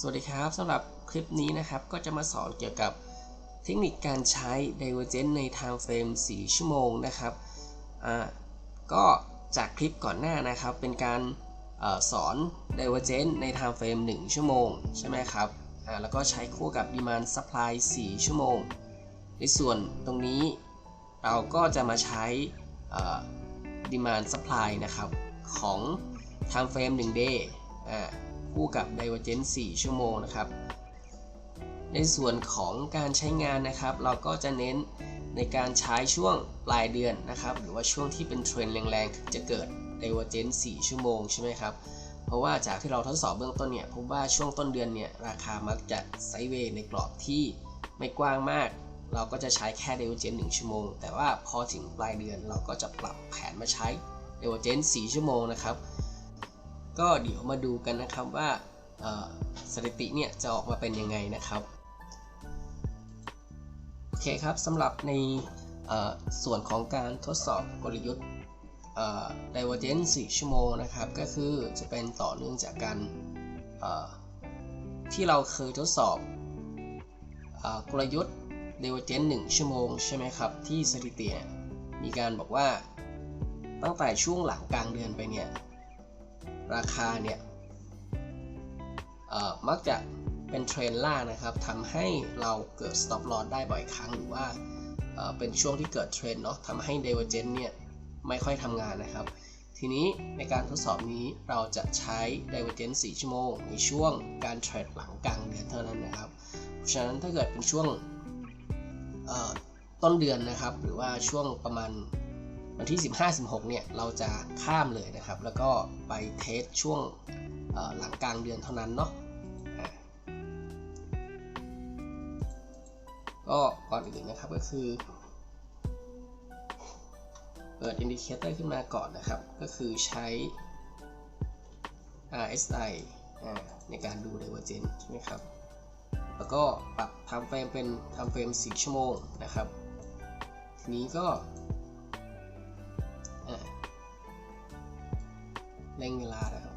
สวัสดีครับสำหรับคลิปนี้นะครับก็จะมาสอนเกี่ยวกับเทคนิคการใช้ Divergent ในทางเฟรม4ชั่วโมงนะครับอ่าก็จากคลิปก่อนหน้านะครับ เป็นการอสอน Divergent ในทางเฟรม1ชั่วโมง ใช่ไหมครับอ่าแล้วก็ใช้คู่กับ Demand Supply 4 ชั่วโมง ในส่วนตรงนี้เราก็จะมาใช้ Demand Supply นะครับของทางเฟรม1 day อ่า คู่กับ Divergent 4 ชั่วโมงนะครับ ในส่วนของการใช้งานนะครับ เราก็จะเน้นในการใช้ช่วงปลายเดือนนะครับ หรือว่าช่วงที่เป็นเทรนด์แรงๆ จะเกิด Divergent 4 ชั่วโมงใช่ไหมครับ เพราะว่าจากที่เราทดสอบเบื้องต้นเนี่ยพบว่าช่วงต้นเดือนเนี่ยราคามักจะไซด์เวย์ในกรอบที่ไม่กว้างมาก เราก็จะใช้แค่ Divergent 1 ชั่วโมง แต่ว่าพอถึงปลายเดือนเราก็จะปรับแผนมาใช้ Divergent 4 ชั่วโมงนะครับ ก็เดี๋ยวมาดูกันนะครับว่าสถิติเนี่ยจะออกมาเป็นยังไงนะครับโอเคครับสำหรับในส่วนของการทดสอบกลยุทธ์ Divergent 4ชั่วโมงนะครับ ก็คือจะเป็นต่อเนื่องจากการที่เราเคยทดสอบกลยุทธ์ Divergent 1ชั่วโมงใช่ไหมครับ ที่สถิติมีการบอกว่าตั้งแต่ช่วงหลังกลางเดือนไปเนี่ย ราคาเนี่ยมักจะเป็นเทรนล่านะครับทำให้เราเกิด stop loss ได้บ่อยครั้งหรือว่าเป็นช่วงที่เกิดเทรนเนาะทำให้ divergent เนี่ยไม่ค่อยทำงานนะครับ ทีนี้ในการทดสอบนี้เราจะใช้ divergent 4ชั่วโมง ในช่วงการเทรดหลังกลางเดือนเท่านั้นนะครับ เพราะฉะนั้นถ้าเกิดเป็นช่วงต้นเดือนนะครับ หรือว่าช่วงประมาณ วันที่ 15-16เนี่ยเราจะข้ามเลยนะครับ แล้วก็ไปเทสช่วงหลังกลางเดือนเท่านั้นเนาะก็ก่อนอื่นนะครับก็คือเปิดอินดิเคเตอร์ขึ้นมาก่อนนะครับ ก็คือใช้ RSI ในการดู Divergence ใช่ไหมครับ แล้วก็ปรับทำเฟรมเป็นทำเฟรม 4 ชั่วโมงนะครับ ทีนี้ก็ เร่งเวลานะครับ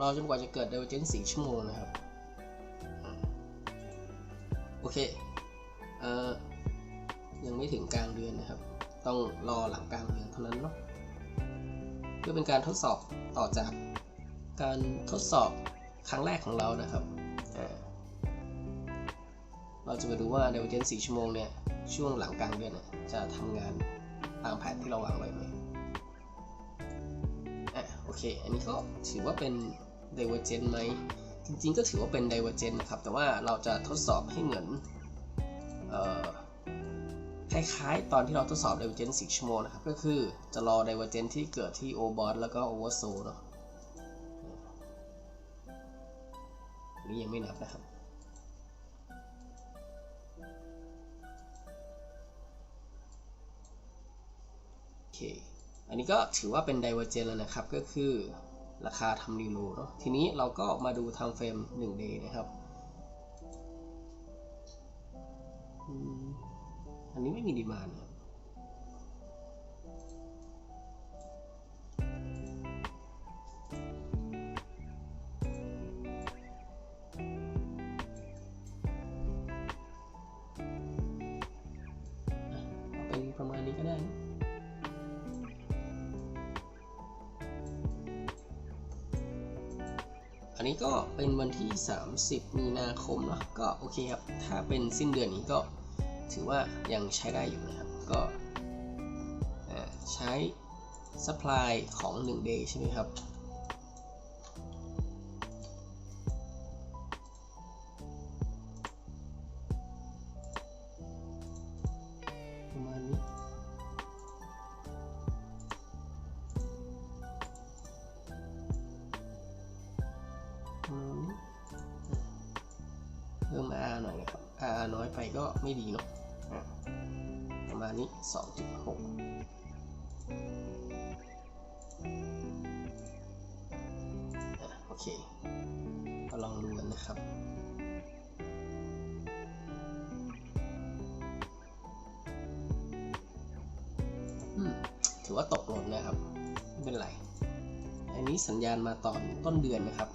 รอจนกว่าจะเกิด divergence 4ชั่วโมงนะครับ โอเค เอ่อ ยังไม่ถึงกลางเดือนนะครับ ต้องรอหลังกลางเดือนเท่านั้นเนาะ เพื่อเป็นการทดสอบต่อจากการทดสอบครั้งแรกของเรานะครับ เราจะมาดูว่า divergence 4ชั่วโมงเนี่ย ช่วงหลังกลางเดือน จะทำงานตามแผนที่เราวางไว้ไหมอะโอเค อันนี้ก็ถือว่าเป็น divergent ไหม จริงๆ ก็ถือว่าเป็น divergent นะครับ แต่ว่าเราจะทดสอบให้เหมือนคล้ายๆ ตอนที่เราทดสอบ divergent 10ชั่วโมงนะครับ ก็คือจะรอ divergent ที่เกิดที่ o b o t แล้วก็ oversold เนาะนี่ยังไม่นับนะครับ อันนี้ก็ถือว่าเป็น divergent แล้วนะครับ ก็คือราคาทำรีโลเนาะทีนี้เราก็มาดูทางเฟรม 1 day นะครับ อันนี้ไม่มีดีมานะ ก็เป็นวันที่ 30 มีนาคมเนาะก็โอเคครับ ถ้าเป็นสิ้นเดือนนี้ก็ถือว่ายังใช้ได้อยู่นะครับ ก็ใช้ supply ของ 1 day ใช่ไหมครับ เคมาลองดูกันนะครับถือว่าตกหล่นนะครับ ไม่เป็นไร อันนี้สัญญาณมาตอนต้นเดือนนะครับ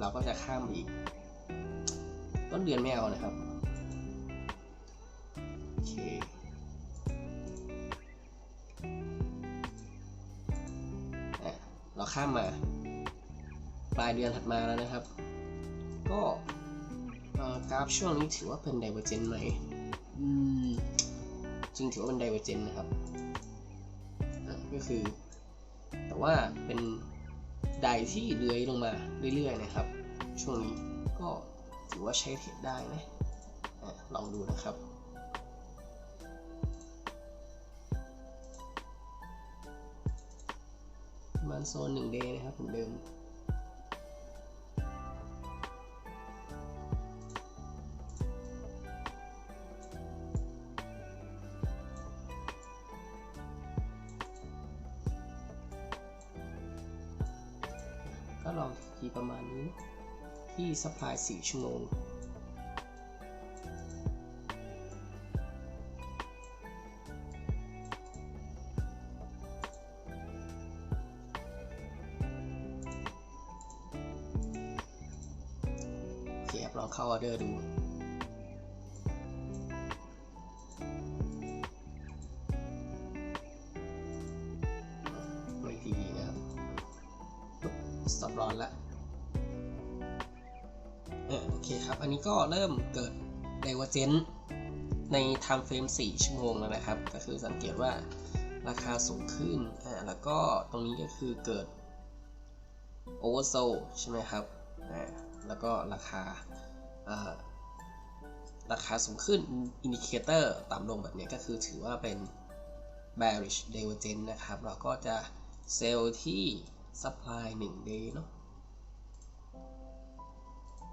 เราก็จะข้ามอีก ต้นเดือนไม่เอานะครับโอเคอะเราข้ามมา ปลายเดือนถัดมาแล้วนะครับ ก็เอ่อกราฟช่วงนี้ถือว่าเป็น divergent ไหมอืมจริงถือว่าเป็น divergent นะครับอะก็คือ แต่ว่าเป็นไดที่เลื้อยลงมาเรื่อยๆนะครับ ช่วงนี้ก็ถือว่าใช้เทรดได้นะอะลองดูนะครับประมาณโซนหนึ่งเดย์นะครับเหมือนเดิม ก็ลองทีประมาณนี้ที่ supply 4 ชั่วโมง ก็เริ่มเกิด divergence ใน time frame 4 ชั่วโมงแล้วนะครับ ก็คือสังเกตว่าราคาสูงขึ้นอ่าแล้วก็ตรงนี้ก็คือเกิด oversold ใช่ไหมครับอ่าแล้วก็ราคาอ่าราคาสูงขึ้นอินดิเคเตอร์ต่ำลงแบบนี้ก็คือถือว่าเป็น bearish divergence นะครับ เราก็จะเซลล์ที่ supply 1 day เนาะ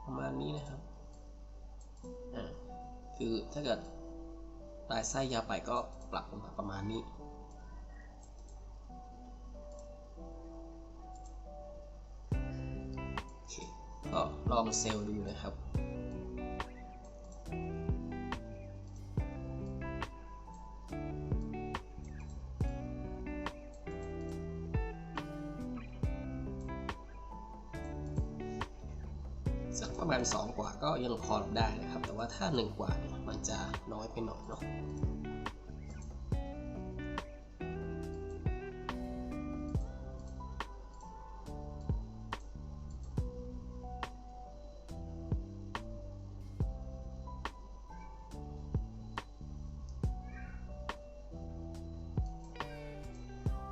ประมาณนี้นะครับ คือถ้าเกิดปลายไส้ยาวไปก็ปรับลงมาประมาณนี้โอเคก็ลองเซลล์ดูนะครับสักประมาณ 2 กว่าก็ยังพอรับได้นะครับ ว่าถ้า 1 กว่าเนี่ยมันจะน้อยไปหน่อยเนาะ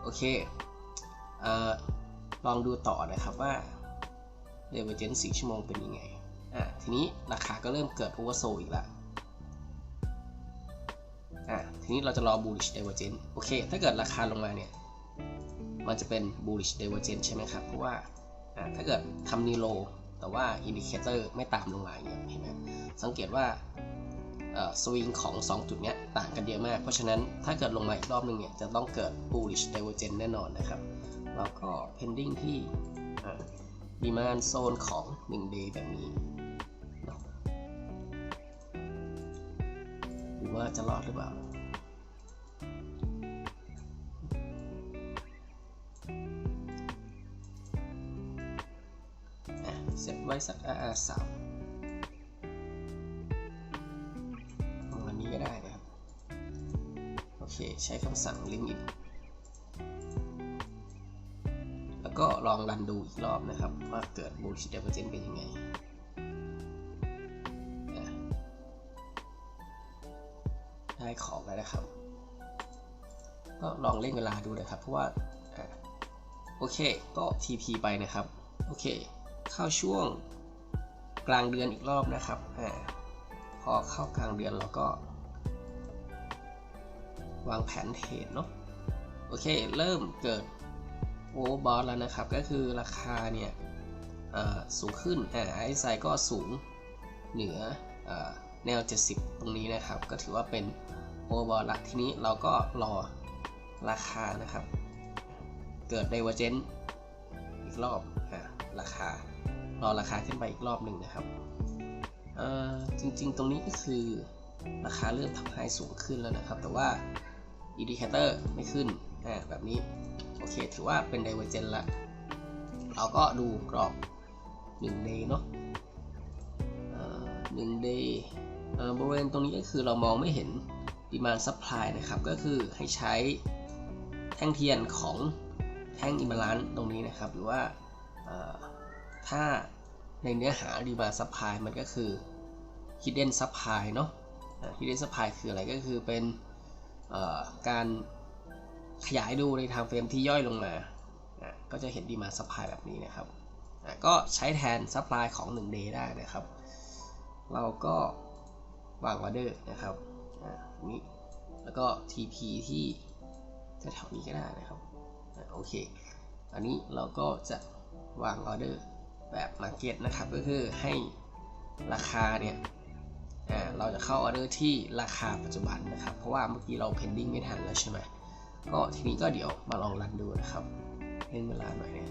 โอเค เอ่อ ลองดูต่อนะครับว่า d i v e r g e n c e 4ชั่วโมงเป็นยังไง ทีนี้ราคาก็เริ่มเกิด oversold อีกแล้วอะทีนี้เราจะรอ bullish divergence โอเค ถ้าเกิดราคาลงมาเนี่ย มันจะเป็น bullish divergence ใช่ไหมครับ เพราะว่าอะถ้าเกิดทำนิโลแต่ว่า indicator ไม่ตามลงมาอย่างเงี้ยเห็นไหมสังเกตว่าสวิงของ 2 จุดเนี้ยต่างกันเยอะมาก เพราะฉะนั้นถ้าเกิดลงมาอีกรอบนึงเนี่ยจะต้องเกิด bullish divergence แน่นอนนะครับ แล้วก็ pending ที่อ่าดีมานโซนของ 1 day แบบนี้ รือว่าจะรอดหรือเปล่าอะเซตไว้สัก RR สามประมาณนี้ก็ได้นะครับ โอเค ใช้คำสั่ง limit แล้วก็ลองรันดูอีกรอบนะครับ ว่าเกิด bullish divergence เป็นยังไง ได้ของแล้วนะครับ ก็ลองเล่นเวลาดูนะครับ เพราะว่าโอเค ก็ TP ไปนะครับ โอเค เข้าช่วงกลางเดือนอีกรอบนะครับอ่าพอเข้ากลางเดือนเราก็ วางแผนเทรดเนาะ โอเค เริ่มเกิดโอเวอร์บอทแล้วนะครับ ก็คือราคาเนี่ยสูงขึ้นอ่าไอไซก็สูงเหนืออ แนว 70 ตรงนี้นะครับ ก็ถือว่าเป็นโอเวอร์บอทละทีนี้เราก็รอราคานะครับ เกิด divergence อีกรอบอ่าราคารอราคาขึ้นไปอีกรอบหนึ่งนะครับจริงๆ ตรงนี้ก็คือราคาเริ่มทำให้สูงขึ้นแล้วนะครับ แต่ว่าอินดิเคเตอร์ไม่ขึ้นอ่าแบบนี้ โอเค ถือว่าเป็น divergent ละ เราก็ดูกรอบ1 day เนาะหนึ่ง day บริเวณตรงนี้ก็คือเรามองไม่เห็น demand supply นะครับ ก็คือให้ใช้แท่งเทียนของแท่ง imbalance ตรงนี้นะครับ หรือว่าถ้าในเนื้อหา demand supply มันก็คือ hidden supply เนาะ hidden supply คืออะไรก็คือเป็นการขยายดูในทางเฟรมที่ย่อยลงมา ก็จะเห็น demand supply แบบนี้นะครับ ก็ใช้แทน supply ของ 1 day ได้นะครับ เราก็ วางออเดอร์นะครับนี้แล้วก็ TP ที่แถวนี้ก็ได้นะครับโอเค อันนี้เราก็จะวางออเดอร์แบบ Market นะครับ ก็คือให้ราคาเนี่ยเราจะเข้าออเดอร์ที่ราคาปัจจุบันนะครับ เพราะว่าเมื่อกี้เรา pending ไม่ทันแล้วใช่ไหมก็ทีนี้ก็เดี๋ยวมาลองรันดูนะครับเล่นเวลาหน่อยเนี่ย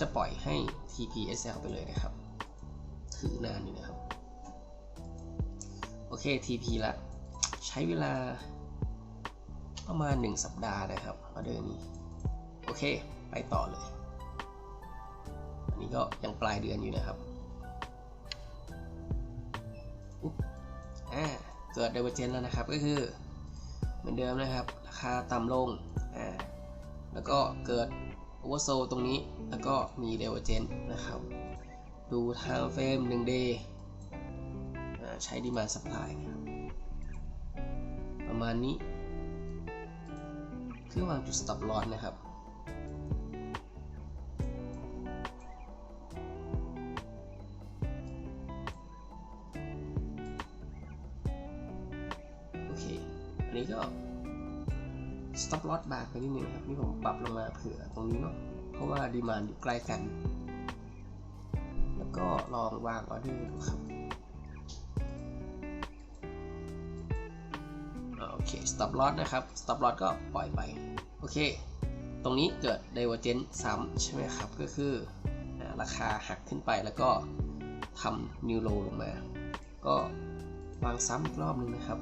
จะปล่อยให้ TP SL ไปเลยนะครับ ถือนานอยู่นะครับ โอเค TP ละ ใช้เวลาประมาณ 1 สัปดาห์นะครับออเดอร์นี้ โอเค ไปต่อเลย อันนี้ก็ยังปลายเดือนอยู่นะครับอ่าเกิดเดเวอร์เจนแล้วนะครับก็คือเหมือนเดิมนะครับ ราคาต่ำลงอ่าแล้วก็เกิด โอเวอร์โซตรงนี้ แล้วก็มีเดเวอเจนนะครับ ดูทางเฟรม1 day ใช้ดีมาสปายประมาณนี้ เพื่อวางจุด stop loss นะครับโอเค อันนี้ก็ stop loss บากไปนิดนึงครับนี่ผมปรับลงมาเผื่อตรงนี้เนาะเพราะว่าดีมานอยู่ใกล้กัน แล้วก็ลองวางออเดอร์ดูครับโอเค stop loss นะครับ stop loss ก็ปล่อยไป โอเค ตรงนี้เกิด divergence ซ้ำใช่ไหมครับ ก็คือราคาหักขึ้นไปแล้วก็ทำ new low ลงมา ก็วางซ้ำอีกรอบนึงนะครับ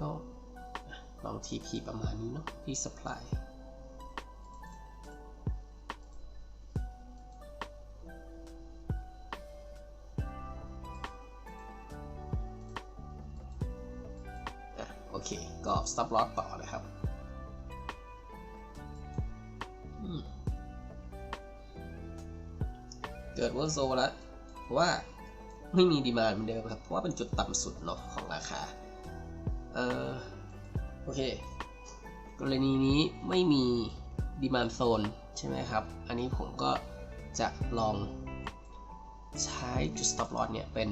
ก็ลอง TP ประมาณนี้เนาะที่ supply โอเค ก็ stop loss ต่อเลยครับเกิดว่าโซแล้วเพราะว่าไม่มีดีมานเหมือนเดิมครับ เพราะว่าเป็นจุดต่ำสุดเนาะของราคา เออโอเค กรณีนี้ไม่มีดีมานโซนใช่ไหมครับ อันนี้ผมก็จะลองใช้จุด stop loss เนี่ยเป็น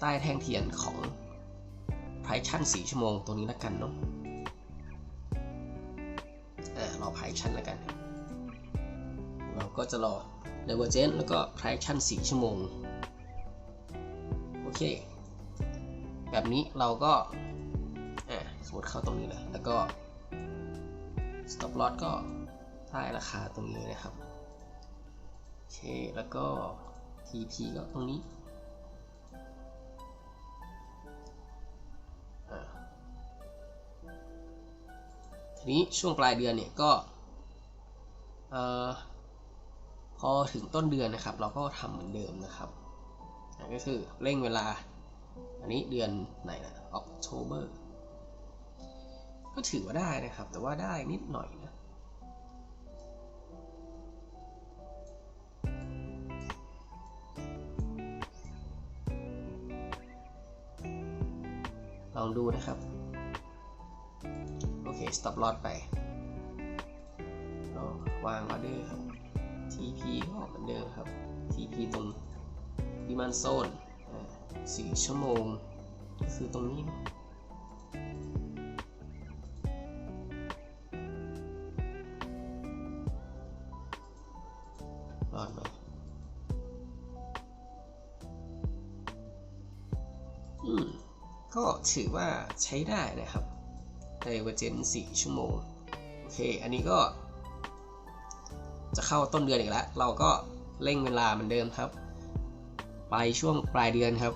ใต้แท่งเทียนของ price ชั่น4ชั่วโมงตัวนี้ล้วกันเนาะอ่ารอ price ชั่นล้วกัน เราก็จะรอ divergence แล้วก็ price ชั่น4ชั่วโมง โอเค แบบนี้เราก็สมมติเข้าตรงนี้เลย แล้วก็ stop loss ก็ใต้ราคาตรงนี้นะครับโอเคแล้วก็ TP ก็ตรงนี้ทีนี้ช่วงปลายเดือนเนี่ยก็พอถึงต้นเดือนนะครับ เราก็ทำเหมือนเดิมนะครับก็คือเร่งเวลา อันนี้เดือนไหนนะออกโทเบอร์ก็ถือว่าได้นะครับ แต่ว่าได้นิดหน่อยนะลองดูนะครับ โอเค stop loss ไปเราวางออเดอร์ครับ TP ก็เหมือนเดิมครับ TP ตรง demand zone สี่ชั่วโมงก็คือตรงนี้ รอดไหมอืม ก็ถือว่าใช้ได้นะครับไดเวอร์เจน4ชั่วโมง โอเค อันนี้ก็ จะเข้าต้นเดือนอีกแล้ว เราก็เร่งเวลาเหมือนเดิมครับ ไปช่วงปลายเดือนครับ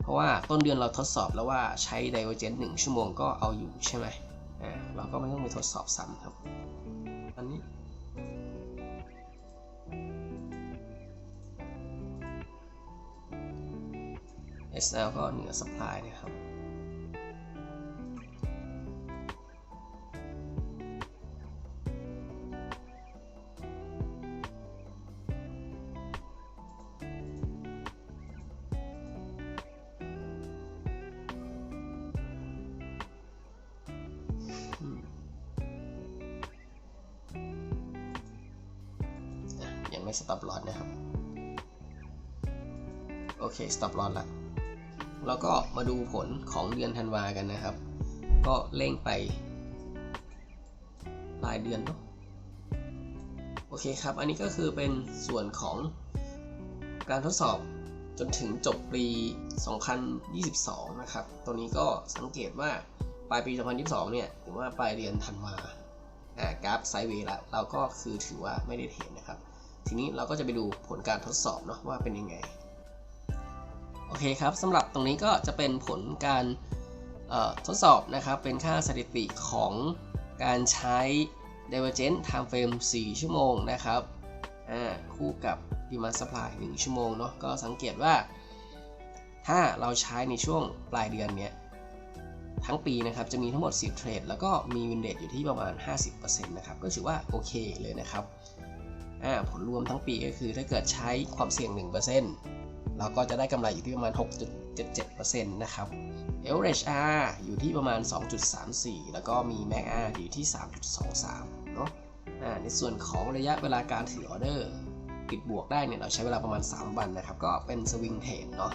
เพราะว่าต้นเดือนเราทดสอบแล้วว่าใช้ Divergent 1ชั่วโมงก็เอาอยู่ใช่ไหมอ่าเราก็ไม่ต้องไปทดสอบซ้ำครับอันนี้เอสเอลก็เหนือ supply นะครับ stop loss นะครับ โอเค stop loss ละแล้วก็มาดูผลของเดือนธันวากันนะครับ ก็เร่งไปรายเดือนเนาะโอเคครับ อันนี้ก็คือเป็นส่วนของการทดสอบจนถึงจบปี 2022 นะครับ ตัวนี้ก็สังเกตว่าปลายปี 2022 เนี่ยหรือว่าปลายเดือนธันวาอ่ากราฟไซด์เวย์ละเราก็คือถือว่าไม่ได้เทรดนะครับ ทีนี้เราก็จะไปดูผลการทดสอบเนาะว่าเป็นยังไง โอเคครับสำหรับตรงนี้ก็จะเป็นผลการทดสอบนะครับ เป็นค่าสถิติของการใช้ Divergent Time Frame 4 ชั่วโมงนะครับคู่กับ Demand Supply 1 ชั่วโมงเนาะก็สังเกตว่า ถ้าเราใช้ในช่วงปลายเดือนเนี้ยทั้งปีนะครับจะมีทั้งหมด 10 เทรด แล้วก็มีวินเด e อยู่ที่ประมาณ 50%นะครับก็ถือว่าโอเคเลยนะครับ ผลรวมทั้งปีก็คือถ้าเกิดใช้ความเสี่ยง 1%เราก็จะได้กำไรอยู่ที่ประมาณ 6.77%นะครับ average R อยู่ที่ประมาณ 2.34 แล้วก็มี max R อยู่ที่ 3.23 เนาะอ่าในส่วนของระยะเวลาการถือออเดอร์ปิดบวกได้เนี่ยเราใช้เวลาประมาณ 3 วันนะครับ ก็เป็นสวิงเทรดเนาะ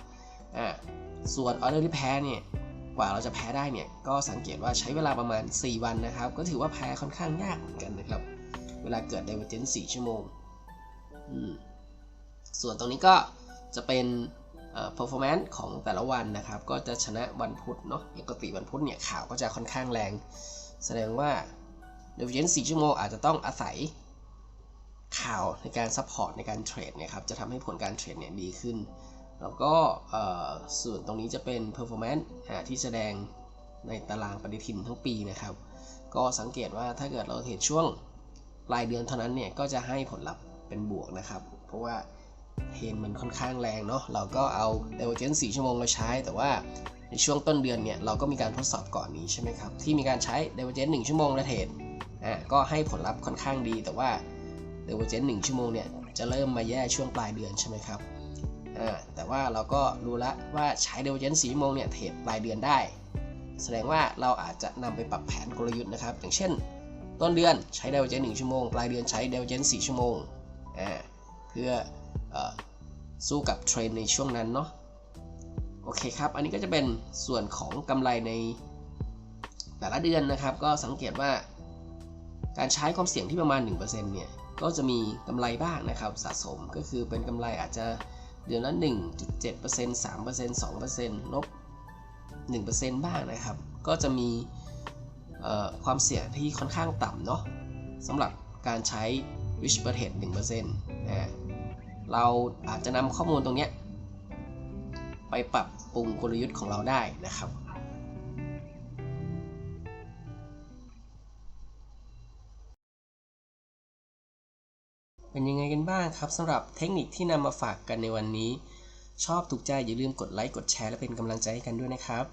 ส่วนออเดอร์ที่แพ้เนี่ยกว่าเราจะแพ้ได้เนี่ยก็สังเกตว่าใช้เวลาประมาณ 4 วันนะครับ ก็ถือว่าแพ้ค่อนข้างยากเหมือนกันนะครับ วลาเกิด divergence 4 ชั่วโมง ส่วนตรงนี้ก็จะเป็น performance ของแต่ละวันนะครับ ก็จะชนะวันพุธเนาะปกติวันพุธเนี่ยข่าวก็จะค่อนข้างแรง แสดงว่า divergence 4 ชั่วโมงอาจจะต้องอาศัยข่าวในการ support ในการเทรดนี่ยครับ จะทำให้ผลการเทรดเนี่ยดีขึ้น แล้วก็ส่วนตรงนี้จะเป็น performance ที่แสดงในตารางปฏิทินทั้งปีนะครับ ก็สังเกตว่าถ้าเกิดเราเทรดช่วง ปลายเดือนเท่านั้นเนี่ยก็จะให้ผลลัพธ์เป็นบวกนะครับ เพราะว่าเทนมันค่อนข้างแรงเนาะเราก็เอา divergence 4ชั่วโมงมาใช้ แต่ว่าในช่วงต้นเดือนเนี่ยเราก็มีการทดสอบก่อนนี้ใช่ไหมครับ ที่มีการใช้ divergence 1ชั่วโมงและเทรดอ่าก็ให้ผลลัพธ์ค่อนข้างดี แต่ว่า divergence 1ชั่วโมงเนี่ยจะเริ่มมาแย่ช่วงปลายเดือนใช่ไหมครับอ่าแต่ว่าเราก็รู้ล้วว่าใช้ Divergence 4ชั่วโมงเนี่ยเทรดปลายเดือนได้ แสดงว่าเราอาจจะนำไปปรับแผนกลยุทธ์นะครับ อย่างเช่น ต้นเดือนใช้ Divergence 1ชั่วโมง ปลายเดือนใช้ Divergence 4ชั่วโมงอ่าเพื่ออสู้กับเทรนในช่วงนั้นเนาะโอเคครับ อันนี้ก็จะเป็นส่วนของกำไรในแต่ละเดือนนะครับ ก็สังเกตว่า การใช้ความเสี่ยงที่ประมาณ 1%เนี่ย ก็จะมีกำไรบ้างนะครับสะสมก็คือเป็นกำไรอาจจะเดือนละ 1.7% 3% 2%ลบ1%บ้างนะครับ ก็จะมี ความเสี่ยงที่ค่อนข้างต่ำเนาะสำหรับการใช้ risk per trade 1%นะเราอาจจะนำข้อมูลตรงนี้ไปปรับปรุงกลยุทธ์ของเราได้นะครับเป็นยังไงกันบ้างครับสำหรับเทคนิคที่นำมาฝากกันในวันนี้ ชอบถูกใจอย่าลืมกดไลค์กดแชร์และเป็นกำลังใจให้กันด้วยนะครับ